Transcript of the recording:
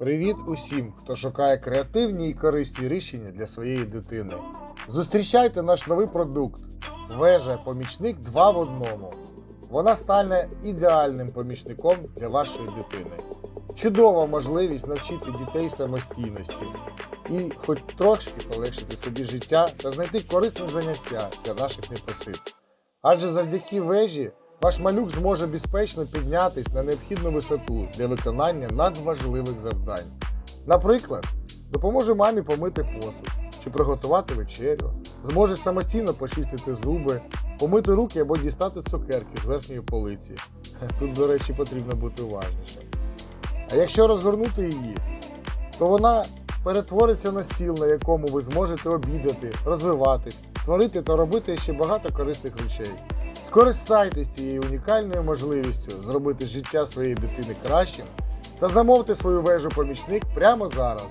Привіт усім, хто шукає креативні і корисні рішення для своєї дитини. Зустрічайте наш новий продукт вежа помічник 2 в одному. Вона стане ідеальним помічником для вашої дитини. Чудова можливість навчити дітей самостійності і хоч трошки полегшити собі життя та знайти корисне заняття для наших непосид. Адже завдяки вежі ваш малюк зможе безпечно піднятись на необхідну висоту для виконання надважливих завдань. Наприклад, допоможе мамі помити посуд чи приготувати вечерю, зможе самостійно почистити зуби, помити руки або дістати цукерки з верхньої полиці. Тут, до речі, потрібно бути уважнішим. А якщо розгорнути її, то вона перетвориться на стіл, на якому ви зможете обідати, розвиватись, творити та робити ще багато корисних речей. Скористайтесь цією унікальною можливістю зробити життя своєї дитини кращим та замовте свою вежу помічник прямо зараз.